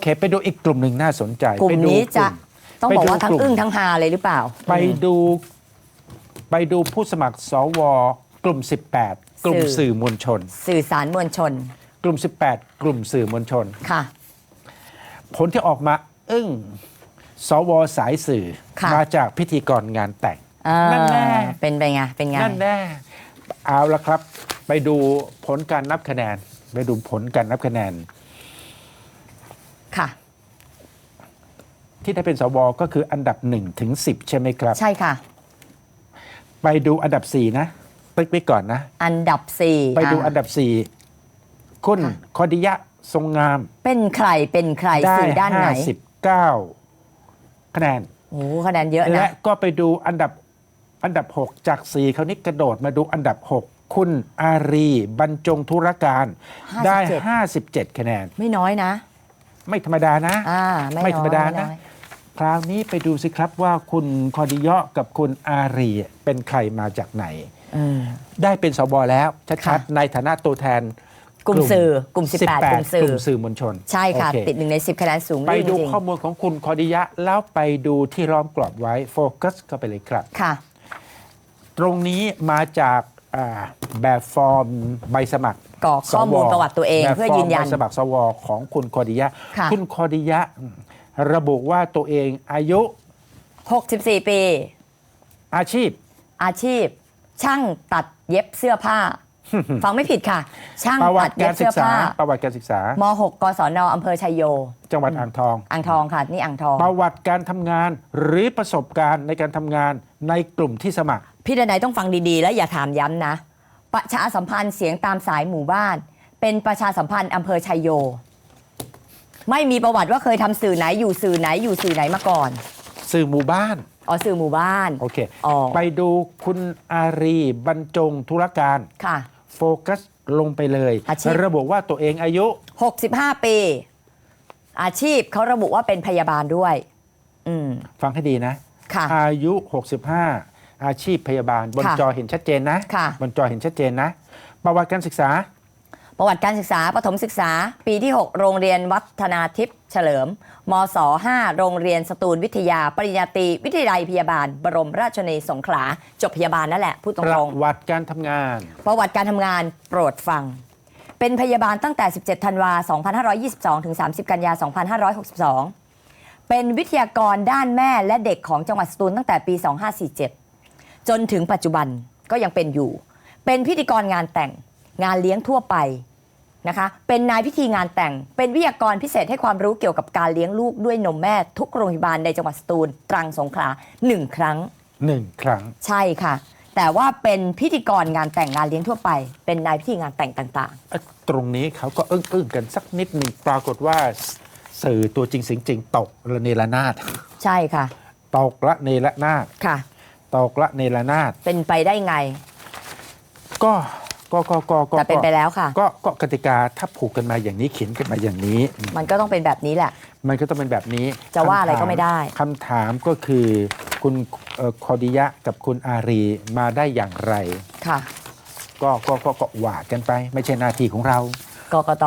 เค ไปดูอีกกลุ่มหนึ่งน่าสนใจกลุ่มไปดูนี้จะกลุ่มต้องไปบอกดูว่าทั้งกลุ่มอึ้งทั้งฮาเลยหรือเปล่า ไปอืมดูไปดูผู้สมัครสวกลุ่ม 18 กลุ่มสื่อ สื่อมวลชน สื่อสารมวลชนกลุ่ม 18 กลุ่มสื่อมวลชน ค่ะ ผลที่ออกมาอึ้งสวสายสื่อค่ะ มาจากพิธีกรงานแต่งอ่านั่นแน่ เป็นไปไงเป็นไง นั่นแน่เอาละครับ ไปดูผลการนับคะแนน ไปดูผลการนับคะแนน ค่ะ ที่ได้เป็นสวก็คืออันดับ1ถึง10 ใช่ไหมครับ ใช่ค่ะ ไปดูอันดับ 4 นะไปไปก่อนนะ อันดับสี่ไปดูะอันดับ 4 คุณค่ะคอดิยะทรงงาม เป็นใครเป็นใครได้สื่อด้านไหน59คะแนนโอ้โหคะแนนเยอะและนะก็ไปดูอันดับอันดับ 6 จาก4คราวนี้กระโดดมาดูอันดับ 6คุณอารีบรรจงธุรการได้ 57 คะแนน ไม่น้อยนะ ไม่ธรรมดานะ อ่าไม่ไม่น้อยธรรมดานะไอยคราวนี้ไปดูสิครับว่าคุณคอดิยะกับคุณอารีเป็นใครมาจากไหนเออได้เป็นสวแล้วชัดค่ะๆในฐานะตัวแทนกลุ่มสื่อกลุ่ม 18 กลุ่มสื่กอ ลุ่มสื่อมวลชนใช่ค่ะ โอเติดหนึ่งในสิบคะแนนสูงไปด้วยจดูริงข้อมูลของคุณคอดิยะแล้วไปดูที่ล้อมกรอบไว้โฟกัสเข้าไปเลยครับๆค่ะ ตรงนี้มาจากอ่า แบบฟอร์มใบสมัครกรอกข้อมูลประวัติตัวเองแบบเพื่อฟร์มยืนยันใบสมัครสวของคุณคอดิยะค่ะ ณคอดิยะ ระบุว่าตัวเองอายุ64 ปี อาชีพ อาชีพ ช่างตัดเย็บเสื้อผ้า ฟังไม่ผิดค่ะ ช่างประวัตัดติเย็กาบรศึเสื้อกษา ผ้าประวัติการศึกษาม6กศนอำเภอชัยโย จังหวัดอ่างทอง อ่างทองค่ะ นี่อ่างทอง ประวัติการทำงานหรือประสบการณ์ในการทำงานในกลุ่มที่สมัคร พี่ดนัยต้องฟังดีๆ และอย่าถามย้ำนะ ประชาสัมพันธ์เสียงตามสายหมู่บ้าน เป็นประชาสัมพันธ์อำเภอชัยโย ไม่มีประวัติว่าเคยทำสื่อไหนอยู่สื่อไหนอยู่สื่อไหนมาก่อนสื่อหมู่บ้าน อ๋อสื่อหมู่บ้าน โอเค อ๋อ ไปดูคุณอารีบรรจงธุรการ ค่ะ โฟกัสลงไปเลย อาชีพ ระบุว่าตัวเองอายุ 65 ปี อาชีพเขาระบุว่าเป็นพยาบาลด้วย อืม ฟังให้ดีนะ ค่ะ อายุ 65 อาชีพพยาบาล บนค่ะจอเห็นชัดเจนนะค่ะ บนจอเห็นชัดเจนนะ ประวัติการศึกษา ประวัติการศึกษาปฐมศึกษา ปีที่ 6 โรงเรียนวัฒนาทิพย์เฉลิมมศ5โรงเรียนสตูลวิทยา ปริญญาตรีวิทยาลัยพยาบาล บรมราชชนนีสงขลา จบพยาบาลนั่นแหละพูดตปรระงวัติการทำงานๆประวัติการทำงานโปรดฟัง เป็นพยาบาลตั้งแต่ 17 ธันวา 2522 ถึง 30 กันยา 2562 เป็นวิทยากรด้านแม่และเด็กของจังหวัดสตูลตั้งแต่ปี 2547 จนถึงปัจจุบันก็ยังเป็นอยู่ เป็นพิธีกรงานแต่งงานเลี้ยงทั่วไปนะคะเป็นนายพิธีงานแต่ง เป็นวิทยากรพิเศษให้ความรู้เกี่ยวกับการเลี้ยงลูกด้วยนมแม่ทุกโรงพยาบาลในจังหวัดสตูลตรังสงขลาหนึ่งครั้ง1ครั้งใช่ค่ะ แต่ว่าเป็นพิธีกรงานแต่งงานเลี้ยงทั่วไป เป็นนายพิธีงานแต่งต่างเอ้ยตรงนี้เขาก็อึ้งอึ้งๆกันสักนิดหนึ่งปรากฏว่าสื่อตัวจริงเสียงจริงตกระเนระนาดๆใช่ค่ะ ตกละเนระนาดค่ะ ตกละเนรนาดเป็นไปได้ไง ก็ก็ก็ก็ก็แต่เป็นไปแล้วค่ะ ก็ก็กติกาถ้าผูกกันมาอย่างนี้เขียนกันมาอย่างนี้ มันก็ต้องเป็นแบบนี้แหละ มันก็ต้องเป็นแบบนี้จะว่าอะไรก็ไม่ได้คำถามก็คือคุณเอ่อคอดิยะกับคุณอารีมาได้อย่างไร ค่ะ ก็ก็ก็ก็ว่ากันไป ไม่ใช่หน้าที่ของเรา กกต